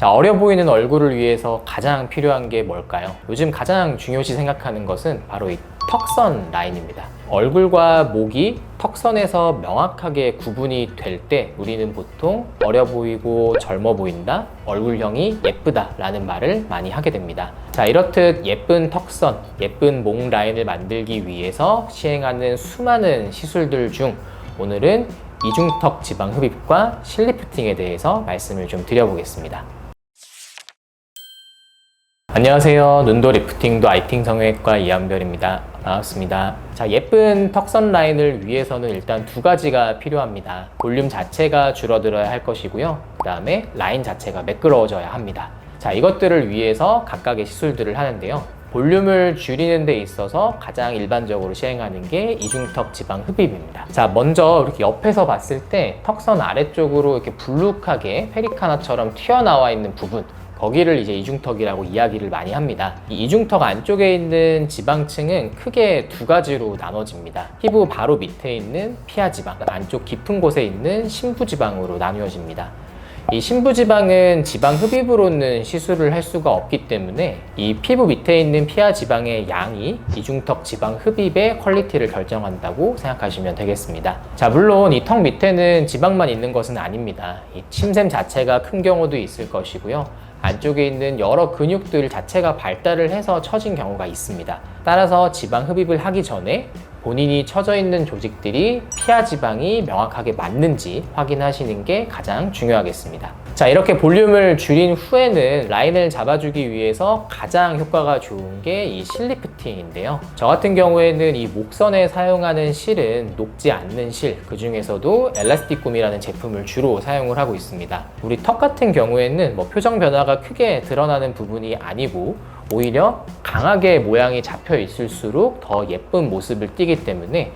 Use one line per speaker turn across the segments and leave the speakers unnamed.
자, 어려 보이는 얼굴을 위해서 가장 필요한 게 뭘까요? 요즘 가장 중요시 생각하는 것은 바로 이 턱선 라인입니다. 얼굴과 목이 턱선에서 명확하게 구분이 될 때 우리는 보통 어려 보이고 젊어 보인다, 얼굴형이 예쁘다 라는 말을 많이 하게 됩니다. 자, 이렇듯 예쁜 턱선, 예쁜 목 라인을 만들기 위해서 시행하는 수많은 시술들 중 오늘은 이중턱 지방 흡입과 실리프팅에 대해서 말씀을 좀 드려보겠습니다. 안녕하세요. 눈도 리프팅도 아이팅 성형외과 이한별입니다. 반갑습니다. 자, 예쁜 턱선 라인을 위해서는 일단 두 가지가 필요합니다. 볼륨 자체가 줄어들어야 할 것이고요. 그 다음에 라인 자체가 매끄러워져야 합니다. 자, 이것들을 위해서 각각의 시술들을 하는데요. 볼륨을 줄이는 데 있어서 가장 일반적으로 시행하는 게 이중턱 지방 흡입입니다. 자, 먼저 이렇게 옆에서 봤을 때 턱선 아래쪽으로 이렇게 불룩하게 페리카나처럼 튀어나와 있는 부분, 거기를 이제 이중턱이라고 이야기를 많이 합니다. 이 이중턱 안쪽에 있는 지방층은 크게 두 가지로 나눠집니다. 피부 바로 밑에 있는 피하 지방, 안쪽 깊은 곳에 있는 심부 지방으로 나누어집니다. 이 심부지방은 지방 흡입으로는 시술을 할 수가 없기 때문에 이 피부 밑에 있는 피하 지방의 양이 이중턱 지방 흡입의 퀄리티를 결정한다고 생각하시면 되겠습니다. 자, 물론 이 턱 밑에는 지방만 있는 것은 아닙니다. 이 침샘 자체가 큰 경우도 있을 것이고요. 안쪽에 있는 여러 근육들 자체가 발달을 해서 처진 경우가 있습니다. 따라서 지방 흡입을 하기 전에 본인이 처져 있는 조직들이 피하 지방이 명확하게 맞는지 확인하시는 게 가장 중요하겠습니다. 자, 이렇게 볼륨을 줄인 후에는 라인을 잡아주기 위해서 가장 효과가 좋은 게 이 실리프팅인데요. 저 같은 경우에는 이 목선에 사용하는 실은 녹지 않는 실, 그 중에서도 엘라스틱쿰이라는 제품을 주로 사용을 하고 있습니다. 우리 턱 같은 경우에는 뭐 표정 변화가 크게 드러나는 부분이 아니고 오히려 강하게 모양이 잡혀 있을수록 더 예쁜 모습을 띠기 때문에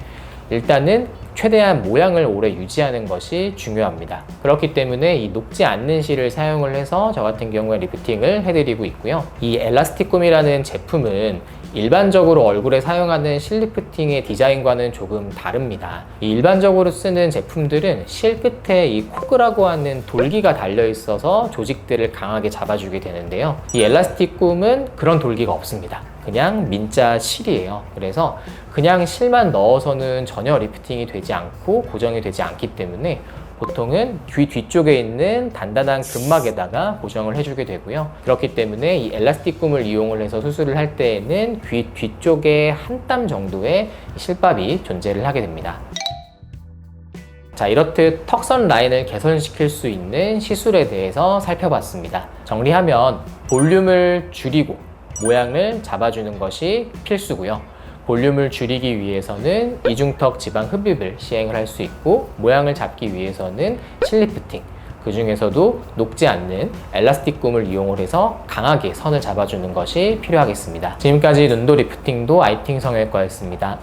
일단은 최대한 모양을 오래 유지하는 것이 중요합니다. 그렇기 때문에 이 녹지 않는 실을 사용을 해서 저 같은 경우에 리프팅을 해드리고 있고요. 이 엘라스틱쿰이라는 제품은 일반적으로 얼굴에 사용하는 실리프팅의 디자인과는 조금 다릅니다. 이 일반적으로 쓰는 제품들은 실 끝에 이 코그라고 하는 돌기가 달려 있어서 조직들을 강하게 잡아주게 되는데요. 이 엘라스틱쿰은 그런 돌기가 없습니다. 그냥 민자 실이에요. 그래서 그냥 실만 넣어서는 전혀 리프팅이 되지 않고 고정이 되지 않기 때문에 보통은 귀 뒤쪽에 있는 단단한 근막에다가 고정을 해주게 되고요. 그렇기 때문에 이 엘라스틱 꿈을 이용을 해서 수술을 할 때에는 귀 뒤쪽에 한 땀 정도의 실밥이 존재를 하게 됩니다. 자, 이렇듯 턱선 라인을 개선시킬 수 있는 시술에 대해서 살펴봤습니다. 정리하면 볼륨을 줄이고 모양을 잡아주는 것이 필수고요. 볼륨을 줄이기 위해서는 이중턱 지방 흡입을 시행을 할 수 있고 모양을 잡기 위해서는 실리프팅 그 중에서도 녹지 않는 엘라스틱 꿈을 이용을 해서 강하게 선을 잡아주는 것이 필요하겠습니다. 지금까지 눈도 리프팅도 아이팅 성형외과였습니다.